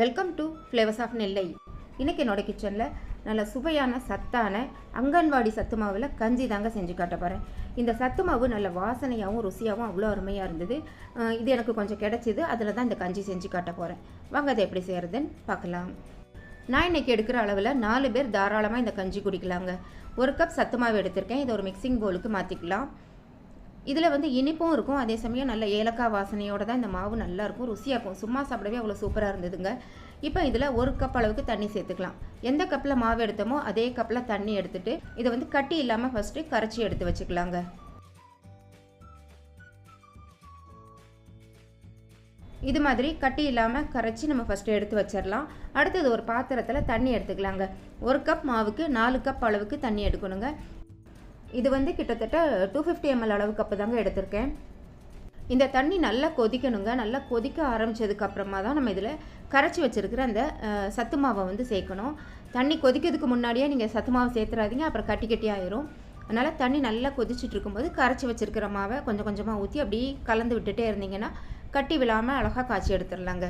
Welcome to flavours of Nellai இன்றைக்கி என்னோடய கிச்சனில் நல்ல சுவையான சத்தான அங்கன்வாடி சத்து மாவில் கஞ்சி தாங்க செஞ்சு காட்ட போகிறேன் இந்த சத்து மாவு நல்ல வாசனையாகவும் ருசியாகவும் அவ்வளோ அருமையாக இருந்தது. இது எனக்கு கொஞ்சம் கிடச்சிது. அதில் தான் இந்த கஞ்சி செஞ்சு காட்ட போகிறேன் வாங்க அதை எப்படி செய்கிறதுன்னு பார்க்கலாம். நான் இன்றைக்கி எடுக்கிற அளவில் நாலு பேர் தாராளமாக இந்த கஞ்சி குடிக்கலாங்க. ஒரு கப் சத்து மாவு எடுத்திருக்கேன். இதை ஒரு மிக்சிங் பவுலுக்கு மாற்றிக்கலாம் இதில் வந்து இனிப்பும் இருக்கும் அதே சமயம் நல்ல ஏலக்காய் வாசனையோடு தான் இந்த மாவு நல்லா இருக்கும் ருசியாக இருக்கும். சும்மா சாப்பிடவே அவ்வளோ சூப்பராக இருந்ததுங்க. இப்போ இதில் ஒரு கப் அளவுக்கு தண்ணி சேர்த்துக்கலாம். எந்த கப்பில் மாவு எடுத்தோமோ அதே கப்பில் தண்ணி எடுத்துகிட்டு இதை வந்து கட்டி இல்லாமல் ஃபஸ்ட்டு கரைச்சி எடுத்து வச்சுக்கலாங்க. இது மாதிரி கட்டி இல்லாமல் கரைச்சி நம்ம ஃபஸ்ட்டு எடுத்து வச்சிடலாம். அடுத்தது ஒரு பாத்திரத்தில் தண்ணி எடுத்துக்கலாங்க. ஒரு கப் மாவுக்கு நாலு கப் அளவுக்கு தண்ணி எடுக்கணுங்க. இது வந்து கிட்டத்தட்ட டூ ஃபிஃப்டி எம்எல் அளவு கப்பு தாங்க எடுத்திருக்கேன். இந்த தண்ணி நல்லா கொதிக்கணுங்க. நல்லா கொதிக்க ஆரம்பித்ததுக்கப்புறமா தான் நம்ம இதில் கரைச்சி வச்சுருக்கிற அந்த சத்து மாவை வந்து சேர்க்கணும். தண்ணி கொதிக்கிறதுக்கு முன்னாடியே நீங்கள் சத்து மாவு சேர்த்துறாதீங்க. அப்புறம் கட்டி கட்டி ஆயிரும். அதனால் தண்ணி நல்லா கொதிச்சுட்டு இருக்கும்போது கரைச்சி வச்சுருக்கிற மாவை கொஞ்சம் கொஞ்சமாக ஊற்றி அப்படியே கலந்து விட்டுட்டே இருந்தீங்கன்னா கட்டி விழாமல் அழகாக காய்ச்சி எடுத்துடலாங்க.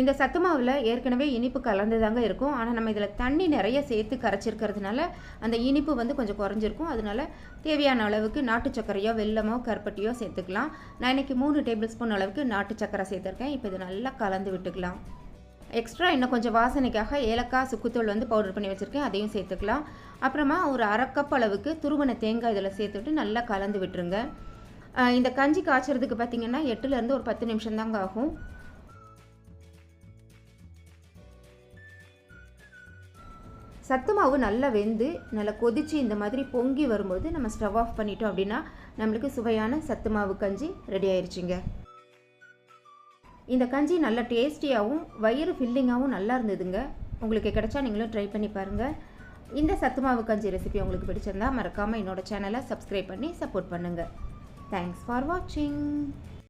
இந்த சத்து மாவில் ஏற்கனவே இனிப்பு கலந்து தாங்க இருக்கும். ஆனால் நம்ம இதில் தண்ணி நிறைய சேர்த்து கரைச்சிருக்கிறதுனால அந்த இனிப்பு வந்து கொஞ்சம் குறைஞ்சிருக்கும். அதனால தேவையான அளவுக்கு நாட்டு சர்க்கரையோ வெல்லமோ கருப்பட்டியோ சேர்த்துக்கலாம். நான் இன்னைக்கு மூணு டேபிள் ஸ்பூன் அளவுக்கு நாட்டு சர்க்கரை சேர்த்துருக்கேன். இப்போ இது நல்லா கலந்து விட்டுக்கலாம். எக்ஸ்ட்ரா இன்னும் கொஞ்சம் வாசனைக்காக ஏலக்காய் சுக்குத்தூள் வந்து பவுடர் பண்ணி வச்சுருக்கேன். அதையும் சேர்த்துக்கலாம். அப்புறமா ஒரு அரை கப் அளவுக்கு துருவன தேங்காய் இதில் சேர்த்துட்டு நல்லா கலந்து விட்டுருங்க. இந்த கஞ்சி காய்ச்சறதுக்கு பார்த்தீங்கன்னா எட்டுலேருந்து ஒரு பத்து நிமிஷம் தாங்க ஆகும். சத்து மாவு நல்லா வெந்து நல்லா கொதிச்சு இந்த மாதிரி பொங்கி வரும்போது நம்ம ஸ்டவ் ஆஃப் பண்ணிட்டோம் அப்படின்னா நம்மளுக்கு சுவையான சத்து மாவு கஞ்சி ரெடி ஆயிடுச்சுங்க இந்த கஞ்சி நல்லா டேஸ்டியாகவும் வயிறு ஃபில்லிங்காகவும் நல்லா இருந்ததுங்க. உங்களுக்கு கிடைச்சா நீங்களும் ட்ரை பண்ணி பாருங்கள் இந்த சத்து மாவு கஞ்சி ரெசிபி உங்களுக்கு பிடிச்சிருந்தா மறக்காமல் என்னோடய சேனலை சப்ஸ்கிரைப் பண்ணி சப்போர்ட் பண்ணுங்கள் தேங்க்ஸ் ஃபார் வாட்சிங்